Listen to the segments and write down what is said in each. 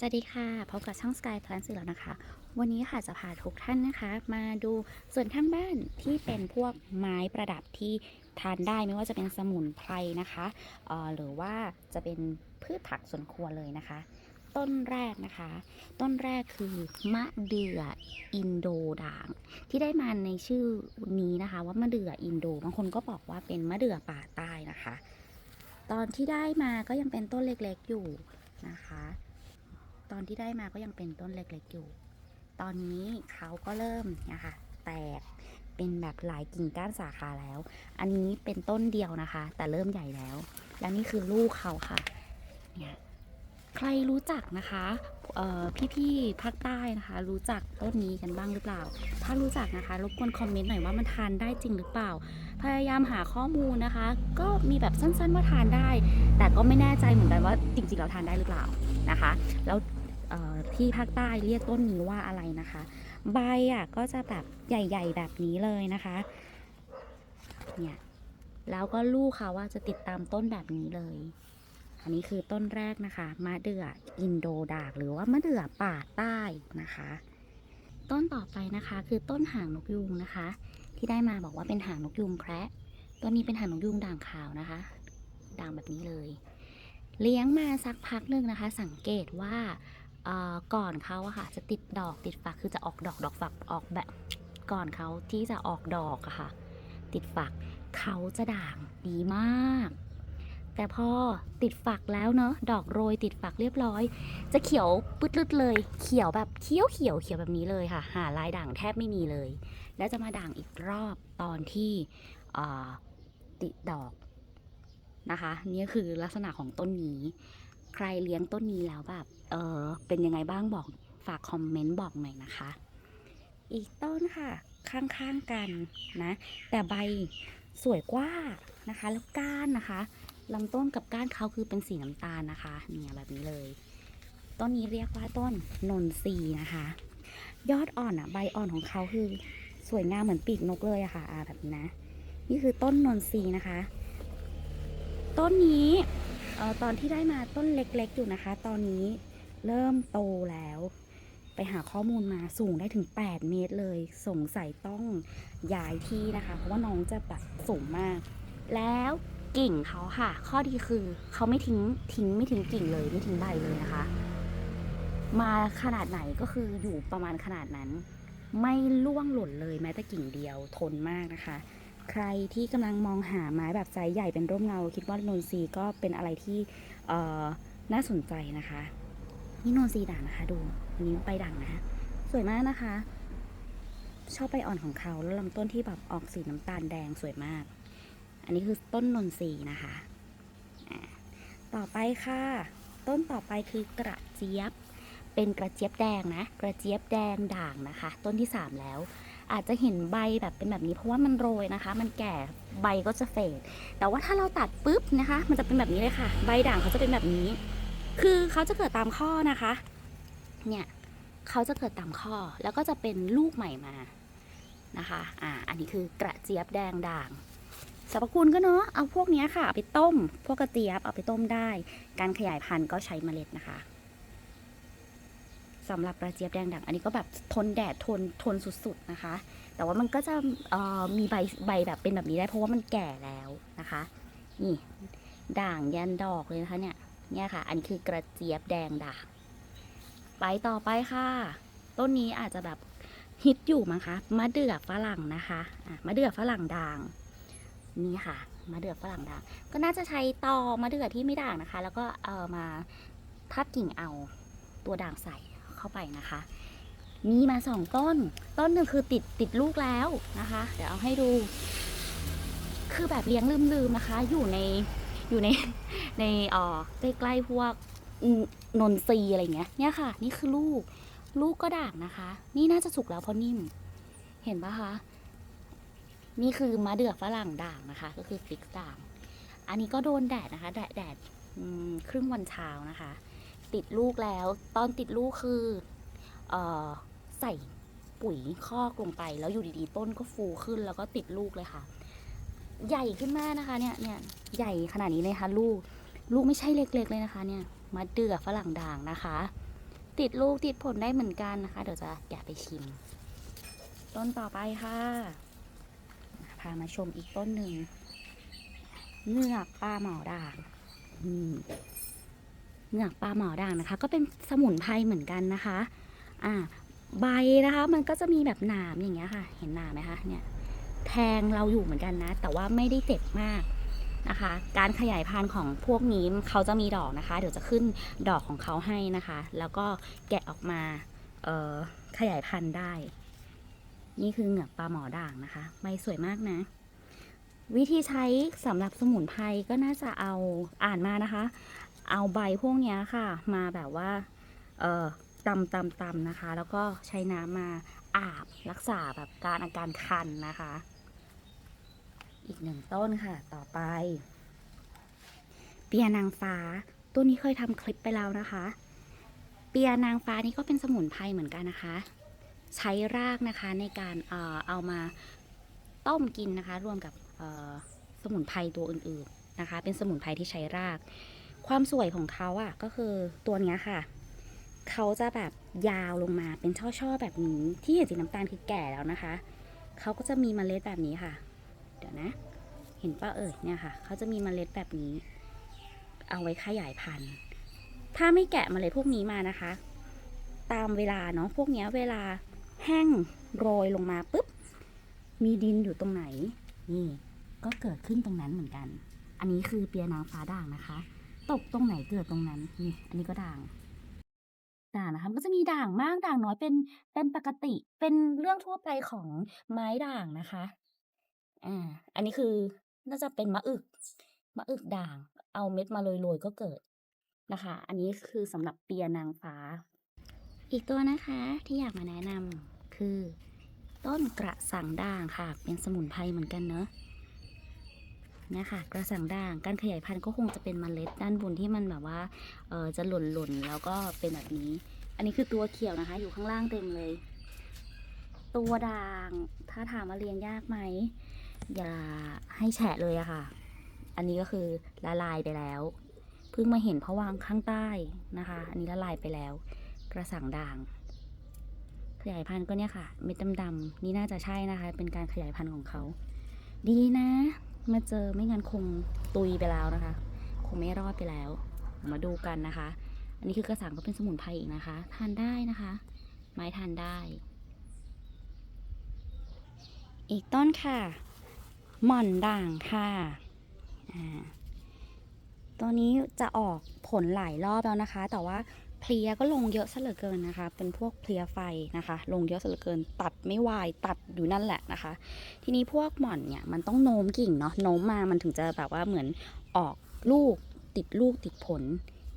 สวัสดีค่ะพบกับช่อง Sky Plant สื่อแล้วนะคะ วันนี้ค่ะจะพาทุกท่านนะคะ มาดูส่วนข้างบ้านที่เป็นพวกไม้ประดับที่ทานได้ไม่ว่าจะเป็นสมุนไพรนะคะเอ่อหรือว่าจะเป็นพืชผักสวนครัวเลยนะคะ ต้นแรกนะคะ ต้นแรกคือมะเดื่ออินโดด่าง ที่ได้มาในชื่อนี้นะคะ ว่ามะเดื่ออินโดบางคนก็บอกว่าเป็นมะเดื่อป่าใต้นะคะ ตอนที่ได้มาก็ยังเป็นต้นเล็กๆอยู่นะคะ ตอนที่ได้มาก็ยังเป็นต้นเล็กๆอยู่ ตอนนี้เขาก็เริ่มเนี่ยค่ะ แตกเป็นแบบหลายกิ่งก้านสาขาแล้ว อันนี้เป็นต้นเดียวนะคะ แต่เริ่มใหญ่แล้ว แล้วนี่คือลูกเขาค่ะเนี่ยใครรู้จักนะคะพี่ๆภาคใต้นะคะ รู้จักต้นนี้กันบ้างหรือเปล่า ถ้ารู้จักนะคะ รบกวนคอมเมนต์หน่อยว่ามันทานได้จริงหรือเปล่า พยายามหาข้อมูลนะคะ ก็มีแบบสั้นๆว่าทานได้ แต่ก็ไม่แน่ใจเหมือนกันว่าจริงๆเราทานได้หรือเปล่านะคะ แล้ว ที่ภาคใต้เรียกต้นนี้ว่าอะไรนะคะ ใบอะก็จะแบบใหญ่ ๆ แบบนี้เลยนะคะ เนี่ย แล้วก็ลูกเขาว่าจะติดตามต้นแบบนี้เลย อันนี้คือต้นแรกนะคะ มะเดื่ออินโดดากหรือว่ามะเดื่อป่าใต้นะคะ ต้นต่อไปนะคะคือต้นหางนกยูงนะคะ ที่ได้มาบอกว่าเป็นหางนกยูงแคระตัวนี้เป็นหางนกยูงด่างขาวนะคะ ด่างแบบนี้เลย เลี้ยงมาสักพักหนึ่งนะคะ สังเกตว่า ก่อนเขาอะค่ะจะติดดอกติดฝักคือจะออกดอกดอกฝักออกแบบก่อนเขาที่จะออกดอกอะค่ะ ติดฝักเขาจะด่างดีมาก แต่พอติดฝักแล้วเนอะดอกโรยติดฝักเรียบร้อย จะเขียวปืดลึดเลย เขียวแบบเขียวเขียวเขียวแบบนี้เลยค่ะ หาลายด่างแทบไม่มีเลย แล้วจะมาด่างอีกรอบตอนที่ติดดอกนะคะ นี่คือลักษณะของต้นนี้ ใครเลี้ยงต้นนี้แล้วแบบเออเป็นยังไงบ้างบอกฝากคอมเมนต์บอกหน่อยนะคะ อีกต้นค่ะ ข้างๆกันนะ แต่ใบสวยกว่านะคะ แล้วก้านนะคะลำต้นกับก้านเขาคือเป็นสีน้ำตาลนะคะ เนี่ยแบบนี้เลย ต้นนี้เรียกว่าต้นนนทรีนะคะ ยอดอ่อนอะใบอ่อนของเขาคือสวยงามเหมือนปีกนกเลยอะค่ะอ่าแบบนี้นะ นี่คือต้นนนทรีนะคะ ต้นนี้ ออตอนที่ได้มาต้นเล็กๆอยู่นะคะ ตอนนี้เริ่มโตแล้ว ไปหาข้อมูลมาสูงได้ถึง 8 เมตรเลย สงสัยต้องย้ายที่นะคะ เพราะว่าน้องจะแบบสูงมาก แล้วกิ่งเขาค่ะ ข้อดีคือเขาไม่ทิ้งทิ้งไม่ทิ้งกิ่งเลยไม่ทิ้งใบเลยนะคะ มาขนาดไหนก็คืออยู่ประมาณขนาดนั้น ไม่ล่วงหล่นเลยแม้แต่กิ่งเดียวทนมากนะคะ ใครที่กำลังมองหาไม้แบบไซส์ใหญ่เป็นร่มเงา คิดว่านนทรีก็เป็นอะไรที่เน่าสนใจนะคะ นี่นนทรีด่างนะคะ ดูอันนี้ใบด่างนะสวยมากนะคะ ชอบใบอ่อนของเขาแล้วลำต้นที่แบบออกสีน้ำตาลแดงสวยมาก อันนี้คือต้นนนทรีนะคะอะต่อไปค่ะ ต้นต่อไปคือกระเจี๊ยบ เป็นกระเจี๊ยบแดงนะ กระเจี๊ยบแดงด่างนะคะ ต้นที่ 3 แล้ว อาจจะเห็นใบแบบเป็นแบบนี้ เพราะว่ามันโรยนะคะ มันแก่ใบก็จะเฟดแต่ว่าถ้าเราตัดปุ๊บนะคะ มันจะเป็นแบบนี้เลยค่ะ ใบด่างเขาจะเป็นแบบนี้ คือเขาจะเกิดตามข้อนะคะ เนี่ยเขาจะเกิดตามข้อแล้วก็จะเป็นลูกใหม่มานะคะ อ่า อันนี้คือกระเจี๊ยบแดงด่างสรรพคุณก็เนาะ เอาพวกนี้ค่ะ เอาไปต้ม พวกกระเจี๊ยบเอาไปต้มได้ การขยายพันธุ์ก็ใช้เมล็ดนะคะ สำหรับกระเจี๊ยบแดงด่างอันนี้ก็แบบทนแดดทนทนสุดๆนะคะ แต่ว่ามันก็จะมีใบใบแบบเป็นแบบนี้ได้ เพราะว่ามันแก่แล้วนะคะ นี่ด่างยันดอกเลยนะคะเนี่ยเนี่ยค่ะ อันคือกระเจี๊ยบแดงด่างไปต่อไปค่ะ ต้นนี้อาจจะแบบฮิตอยู่มั้งคะมะเดื่อฝรั่งนะคะอะมะเดื่อฝรั่งด่างนี่ค่ะมะเดื่อฝรั่งด่าง ก็น่าจะใช้ตอมะเดื่อที่ไม่ด่างนะคะ แล้วก็เอามาทัดกิ่งเอาตัวด่างใส่ เข้าไปนะคะ มีมาสองต้น ต้นหนึ่งคือติดติดลูกแล้วนะคะ เดี๋ยวเอาให้ดู คือแบบเลี้ยงลืมๆนะคะ อยู่ในอยู่ในในเอ่อใกล้ๆพวกนนทรีอะไรเงี้ย เนี่ยค่ะ นี่คือลูก ลูกก็ด่างนะคะ นี่น่าจะสุกแล้วเพราะนิ่ม เห็นปะคะ นี่คือมะเดื่อฝรั่งด่างนะคะ ก็คือฟิกด่าง อันนี้ก็โดนแดดนะคะ แดดแดดครึ่งวันเช้านะคะ ติดลูกแล้ว ตอนติดลูกคืออใส่ปุ๋ยคอกลงไป แล้วอยู่ดีๆ ต้นก็ฟูขึ้นแล้วก็ติดลูกเลยค่ะ ใหญ่ขึ้นมากนะคะเนี่ยเนี่ยใหญ่ขนาดนี้เลยค่ะลูก ลูกไม่ใช่เล็กๆเลยนะคะ เนี่ยมะเดือฝรั่งด่างนะคะ ติดลูกติดผลได้เหมือนกันนะคะ เดี๋ยวจะแกะไปชิม ต้นต่อไปค่ะ พามาชมอีกต้นหนึ่งเงือกปลาหมอด่าง อืม เหงือกปลาหมอด่างนะคะ ก็เป็นสมุนไพรเหมือนกันนะคะ อ่า ใบนะคะมันก็จะมีแบบหนามอย่างเงี้ยค่ะ เห็นหนามไหมคะเนี่ยแทงเราอยู่เหมือนกันนะ แต่ว่าไม่ได้เจ็บมากนะคะ การขยายพันธุ์ของพวกนี้เขาจะมีดอกนะคะ เดี๋ยวจะขึ้นดอกของเขาให้นะคะ แล้วก็แกะออกมาเออขยายพันธุ์ได้ นี่คือเหงือกปลาหมอด่างนะคะใบสวยมากนะ วิธีใช้สำหรับสมุนไพรก็น่าจะเอาอ่านมานะคะ เอาใบพวกนี้ค่ะ มาแบบว่าเอ่อตำตำตำนะคะ แล้วก็ใช้น้ำมาอาบรักษาแบบการอาการคันนะคะ อีกหนึ่งต้นค่ะ ต่อไป เปียนางฟ้าตัวนี้เคยทำคลิปไปแล้วนะคะ เปียนางฟ้านี่ก็เป็นสมุนไพรเหมือนกันนะคะ ใช้รากนะคะในการเอ่อเอามาต้มกินนะคะ รวมกับสมุนไพรตัวอื่นๆนะคะ เป็นสมุนไพรที่ใช้ราก ความสวยของเขาอะ่ะก็คือตัวเนี้ยค่ะเขาจะแบบยาวลงมาเป็นช่อๆแบบนี้ที่เห็นสีน้ำตาลคือแก่แล้วนะคะเขาก็จะมีเมล็ดแบบนี้ค่ะ เดี๋ยวนะ เห็นป้าเอ่ยเนี่ยค่ะเขาจะมีเมล็ดแบบนี้ เอาไว้ขยายพันธุ์ถ้าไม่แกะเมล็ดพวกนี้มานะคะ ตามเวลาเนาะพวกเนี้ยเวลาแห้งโรยลงมาปุ๊บมีดินอยู่ตรงไหนนี่ก็เกิดขึ้นตรงนั้นเหมือนกัน อันนี้คือเปียนางฟ้าด่างนะคะ ตกตรงไหนเกิดตรงนั้นนี่อันนี้ก็ด่าง ด่างนะคะมันก็จะมีด่างมากด่างน้อยเป็นเป็นปกติเป็นเรื่องทั่วไปของไม้ด่างนะคะอ่าอันนี้คือน่าจะเป็นมะอึกมะอึกด่าง เอาเม็ดมาโรยๆก็เกิดนะคะ อันนี้คือสำหรับเปียนางฟ้า อีกตัวนะคะที่อยากมาแนะนำคือ ต้นกระสังด่างค่ะ เป็นสมุนไพรเหมือนกันเนอะ เนี่ยค่ะ กระสังด่างการขยายพันธุ์ก็คงจะเป็นมเมล็ดด้านบนที่มันแบบว่าเออจะหล่นหล่นแล้วก็เป็นแบบนี้ อันนี้คือตัวเขียวนะคะ อยู่ข้างล่างเต็มเลย ตัวด่างถ้าถามว่าเลี้ยงยากไหมอย่าให้แฉะเลยอะค่ะ อันนี้ก็คือละลายไปแล้ว เพิ่งมาเห็นเพราะวางข้างใต้นะคะ อันนี้ละลายไปแล้ว กระสังด่าง ขยายพันธุ์ก็เนี่ยค่ะ เม็ดดำๆนี่น่าจะใช่นะคะ เป็นการขยายพันธุ์ของเขา ดีนะ มาเจอไม่งั้นคงตุยไปแล้วนะคะ คงไม่รอดไปแล้ว มาดูกันนะคะ อันนี้คือกระสังก็เป็นสมุนไพรอีกนะคะ ทานได้นะคะ ไม้ทานได้ อีกต้นค่ะ หม่อนด่างค่ะอ่าตัวนี้จะออกผลหลายรอบแล้วนะคะ แต่ว่า เพลียก็ลงเยอะซะเหลือเกินนะคะ เป็นพวกเพลียไฟนะคะ ลงเยอะซะเหลือเกิน ตัดไม่วายตัดอยู่นั่นแหละนะคะ ทีนี้พวกหม่อนเนี่ยมันต้องโน้มกิ่งเนาะโน้มมามันถึงจะแบบว่าเหมือนออกลูกติดลูกติดผล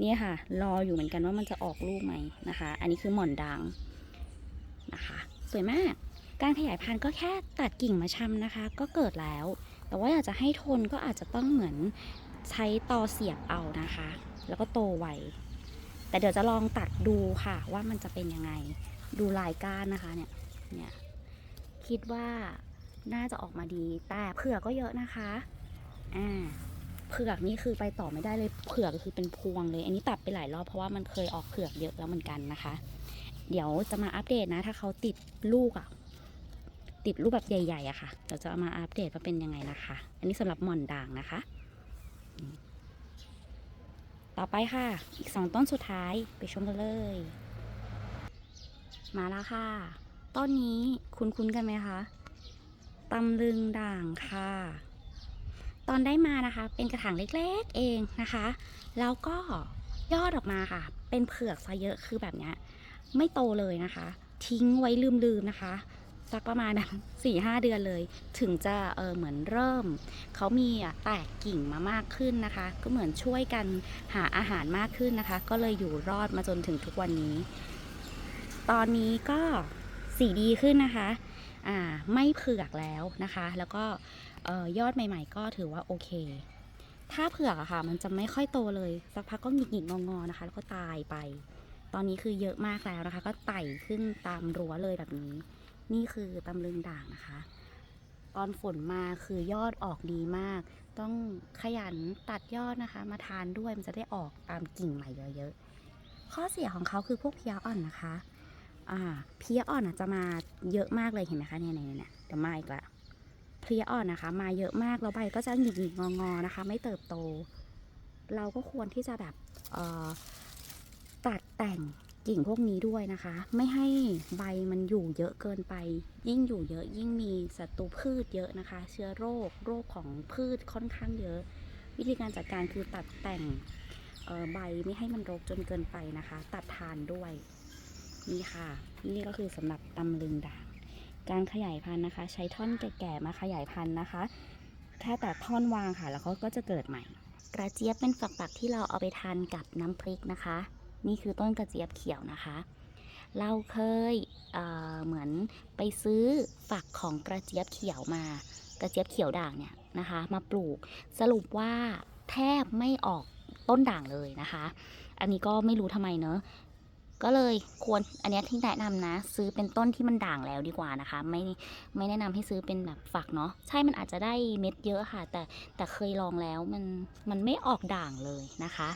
เนี่ยค่ะ รออยู่เหมือนกันว่ามันจะออกลูกไหมนะคะ อันนี้คือหม่อนด่างนะคะ สวยมาก การขยายพันธุ์ก็แค่ตัดกิ่งมาชำนะคะ ก็เกิดแล้ว แต่ว่าอยากจะให้ทนก็อาจจะต้องเหมือนใช้ตอเสียบเอานะคะ แล้วก็โตไว แต่เดี๋ยวจะลองตัดดูค่ะว่ามันจะเป็นยังไง ดูลายก้านนะคะเนี่ยเนี่ยคิดว่าน่าจะออกมาดีแต่เผือกก็เยอะนะคะอ่าเผือกนี่คือไปต่อไม่ได้เลยเผือก็คือเป็นพวงเลย อันนี้ตัดไปหลายรอบเพราะว่ามันเคยออกเผือกเยอะแล้วเหมือนกันนะคะ เดี๋ยวจะมาอัปเดตนะ ถ้าเขาติดลูกอะติดรูปแบบใหญ่ๆอะค่ะเดี๋ยวจะามาอัปเดตว่าเป็นยังไงนะคะ อันนี้สำหรับหม่อนด่างนะคะ ต่อไปค่ะ อีกสองต้นสุดท้ายไปชมกันเลย มาแล้วค่ะ ต้นนี้คุ้นๆกันไหมคะตำลึงด่างค่ะ ตอนได้มานะคะ เป็นกระถางเล็กๆเองนะคะ แล้วก็ยอดออกมาค่ะ เป็นเผือกซะเยอะคือแบบนี้ไม่โตเลยนะคะ ทิ้งไว้ลืมๆนะคะ สักประมาณสี่ห้าเดือนเลย ถึงจะเออเหมือนเริ่ม เขามีแตกกิ่งมามากขึ้นนะคะ ก็เหมือนช่วยกันหาอาหารมากขึ้นนะคะ ก็เลยอยู่รอดมาจนถึงทุกวันนี้ ตอนนี้ก็สีดีขึ้นนะคะอ่าไม่เผือกแล้วนะคะ แล้วก็เออยอดใหม่ ๆ ก็ถือว่าโอเคถ้าเผือกอะค่ะ มันจะไม่ค่อยโตเลย สักพักก็หงิกๆงอๆนะคะ แล้วก็ตายไป ตอนนี้คือเยอะมากแล้วนะคะ ก็ไต่ขึ้นตามรั้วเลยแบบนี้ นี่คือตำลึงด่างนะคะ ตอนฝนมาคือยอดออกดีมาก ต้องขยันตัดยอดนะคะ มาทานด้วยมันจะได้ออกตามกิ่งใหม่เยอะๆ ข้อเสียของเขาคือพวกเพี้ยอ่อนนะคะ อ่า เพี้ยอ่อนอะจะมาเยอะมากเลยเห็นไหมคะเนี่ยเนี่ยเนี่ยเดี๋ยวมาอีกละเพี้ยอ่อนนะคะ มาเยอะมากแล้วใบก็จะหงิกหงิกงองอๆนะคะ ไม่เติบโต เราก็ควรที่จะแบบเอ่อตัดแต่ง กิ่งพวกนี้ด้วยนะคะ ไม่ให้ใบมันอยู่เยอะเกินไป ยิ่งอยู่เยอะยิ่งมีศัตรูพืชเยอะนะคะ เชื้อโรคโรคของพืชค่อนข้างเยอะ วิธีการจัดการคือตัดแต่งใบไม่ให้มันรกจนเกินไปนะคะ ตัดทานด้วยนี่ค่ะ นี่ก็คือสำหรับตำลึงด่าง การขยายพันธุ์นะคะ ใช้ท่อนแก่ๆมาขยายพันธุ์นะคะแค่แต่ท่อนวางค่ะ แล้วเขาก็จะเกิดใหม่ กระเจี๊ยบเป็นฝักๆที่เราเอาไปทานกับน้ำพริกนะคะ นี่คือต้นกระเจี๊ยบเขียวนะคะ เราเคยเเหมือนไปซื้อฝักของกระเจี๊ยบเขียวมา กระเจี๊ยบเขียวด่างเนี่ยนะคะ มาปลูก สรุปว่าแทบไม่ออกต้นด่างเลยนะคะ อันนี้ก็ไม่รู้ทำไมเนอะก็เลยควรอันนี้ที่แนะนำนะ ซื้อเป็นต้นที่มันด่างแล้วดีกว่านะคะ ไม่ไม่แนะนำให้ซื้อเป็นแบบฝักเนาะใช่มันอาจจะได้เม็ดเยอะค่ะ แต่แต่เคยลองแล้วมันมันไม่ออกด่างเลยนะคะ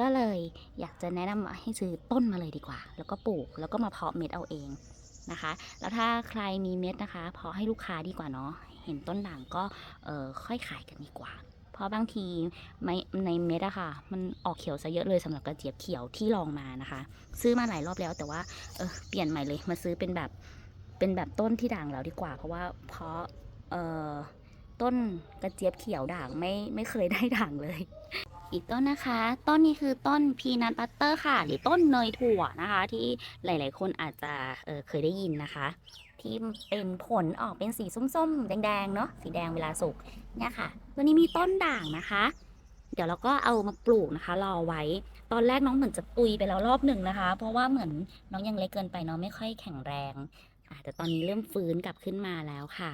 ก็เลยอยากจะแนะนำให้ซื้อต้นมาเลยดีกว่า แล้วก็ปลูกแล้วก็มาเพาะเม็ดเอาเองนะคะ แล้วถ้าใครมีเม็ดนะคะเพาะให้ลูกค้าดีกว่าเนาะเห็นต้นด่างก็เออค่อยขายกันดีกว่า เพราะบางทีไม่ในเม็ดอะค่ะ มันออกเขียวซะเยอะเลยสำหรับกระเจี๊ยบเขียวที่ลองมานะคะ ซื้อมาหลายรอบแล้วแต่ว่าเออเปลี่ยนใหม่เลยมาซื้อเป็นแบบเป็นแบบต้นที่ด่างแล้วดีกว่า เพราะว่าเพราะเออต้นกระเจี๊ยบเขียวด่างไม่ไม่เคยได้ด่างเลย อีกต้นนะคะ ต้นนี้คือต้นพีนัทบัตเตอร์ค่ะ หรือต้นเนยถั่วนะคะ ที่หลาย ๆ คนอาจจะเเคยได้ยินนะคะ ที่เป็นผลออกเป็นสีส้ม ๆ แดง ๆ เนาะสีแดงเวลาสุกเนี่ยค่ะ ตัวนี้มีต้นด่างนะคะ เดี๋ยวเราก็เอามาปลูกนะคะ รอไว้ ตอนแรกน้องเหมือนจะตุยไปแล้วรอบหนึ่งนะคะ เพราะว่าเหมือนน้องยังเล็กเกินไปเนาะไม่ค่อยแข็งแรงอะแต่ตอนนี้เริ่มฟื้นกลับขึ้นมาแล้วค่ะ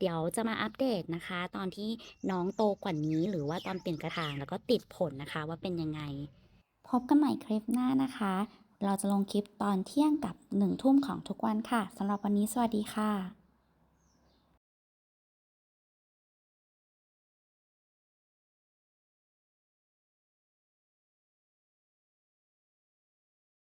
เดี๋ยวจะมาอัปเดตนะคะ ตอนที่น้องโตกว่านี้หรือว่าตอนเปลี่ยนกระถางแล้วก็ติดผลนะคะว่าเป็นยังไง พบกันใหม่คลิปหน้านะคะ เราจะลงคลิปตอนเที่ยงกับหนึ่งทุ่มของทุกวันค่ะสำหรับวันนี้สวัสดีค่ะ